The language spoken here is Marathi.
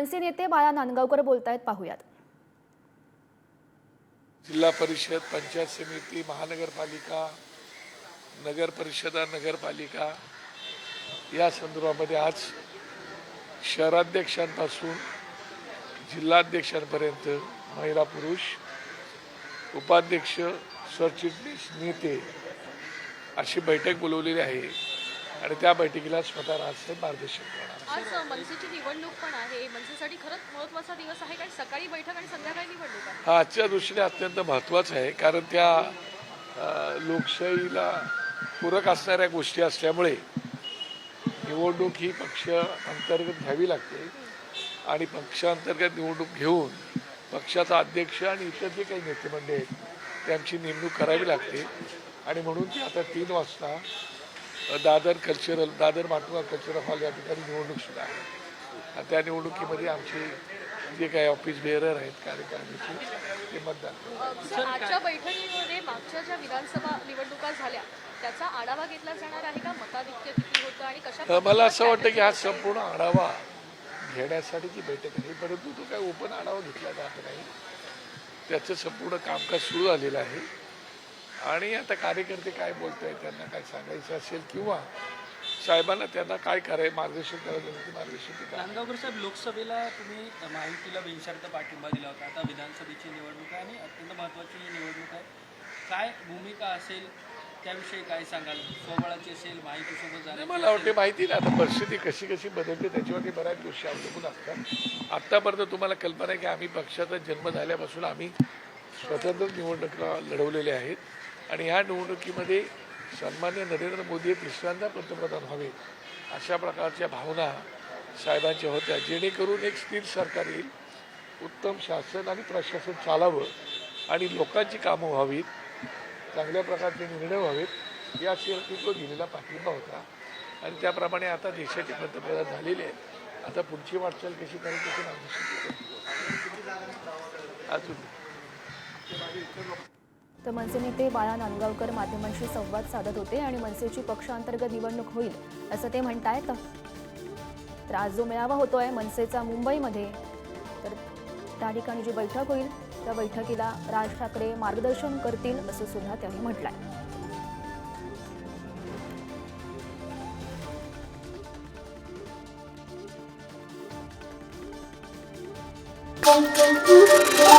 मनसे नेते बाळा नांदगावकर बोलतायत पाहूयात. जिल्हा परिषद पंचायत समिती महानगरपालिका नगर परिषदा नगरपालिका या संदर्भामध्ये आज शहराध्यक्षांपासून जिल्हाध्यक्षांपर्यंत महिला पुरुष उपाध्यक्ष सरचिटणीस नेते अशी बैठक बोलवलेली आहे. आणि त्या बैठकीला स्वतः राजसाहेब मार्गदर्शन करणार आज मनसेची निवडणूक पण आहे. मनसेसाठी खरंच महत्त्वाचा दिवस आहे. कारण सकाळी बैठक आणि संध्याकाळी निवडणूक आहे. हा आजच्या दृष्टीने अत्यंत महत्त्वाचं आहे. कारण त्या अ, लोकशाहीला पूरक असणाऱ्या गोष्टी असल्यामुळे निवडणूक ही पक्ष अंतर्गत घ्यावी लागते. आणि पक्षांतर्गत निवडणूक घेऊन पक्षाचा अध्यक्ष आणि इतर जे काही नेते मंडळी आहेत त्यांची नेमणूक करावी लागते. आणि म्हणून ती आता तीन वाजता Dadar cultural Dadar Matunga cultural hall या ठिकाणी निवडणूक सुद्धा आहे. त्या निवडणुकीमध्ये आमचे जे काही ऑफिस बेअरर आहेत कार्यकारिणीचे ते मतदान आजच्या बैठकीमध्ये मागच्या ज्या विधानसभा निवडणुका झाल्या त्याचा आढावा घेतला जाणार आहे का? मताधिक्य किती होतं आणि कशा मला असं वाटतं की हा संपूर्ण आढावा घेण्यासाठीची बैठक आहे परंतु तो काय ओपन आढावा घेतला जात नाही. त्याचं संपूर्ण कामकाज सुरू झालेलं आहे. आणि आता कार्यकर्ते काय बोलत आहेत त्यांना काय सांगायचं असेल किंवा साहेबांना त्यांना काय करायचं मार्गदर्शन करायचं मार्गदर्शन. नांदगावकर साहेब लोकसभेला तुम्ही माहितीला बिनशर्त पाठिंबा दिला होता. आता विधानसभेची निवडणूक आहे आणि अत्यंत महत्त्वाची निवडणूक आहे. काय भूमिका असेल त्याविषयी काय सांगाल? स्वबळाची असेल माहितीसोबत मला वाटते माहिती नाही. आता परिस्थिती कशी कशी बदलते त्याच्यावरती बऱ्याच गोष्टी अवलंबून असतात. आत्तापर्यंत तुम्हाला कल्पना आहे की आम्ही पक्षाचा जन्म झाल्यापासून आम्ही स्वतंत्र निवडणुका लढवलेल्या आहेत. आणि ह्या निवडणुकीमध्ये सन्मान्य नरेंद्र मोदी दुसऱ्यांदा पंतप्रधान व्हावे अशा प्रकारच्या भावना साहेबांच्या होत्या जेणेकरून एक स्थिर सरकार येईल उत्तम शासन आणि प्रशासन चालावं आणि लोकांची कामं व्हावीत चांगल्या प्रकारचे निर्णय व्हावेत यासाठी तो दिलेला पाठिंबा होता. आणि त्याप्रमाणे आता देशाचे पंतप्रधान झालेले आहेत. आता पुढची वाटचाल कशी करायची अजून. तर मनसे नेते बाळा नांदगावकर माध्यमांशी संवाद साधत होते आणि मनसेची पक्षांतर्गत निवडणूक होईल असं ते म्हणतायत तर आज जो मेळावा होतोय मनसेचा मुंबईमध्ये तर त्या ठिकाणी जी बैठक होईल त्या बैठकीला राज ठाकरे मार्गदर्शन करतील असं सुद्धा त्यांनी म्हटलंय Thank you.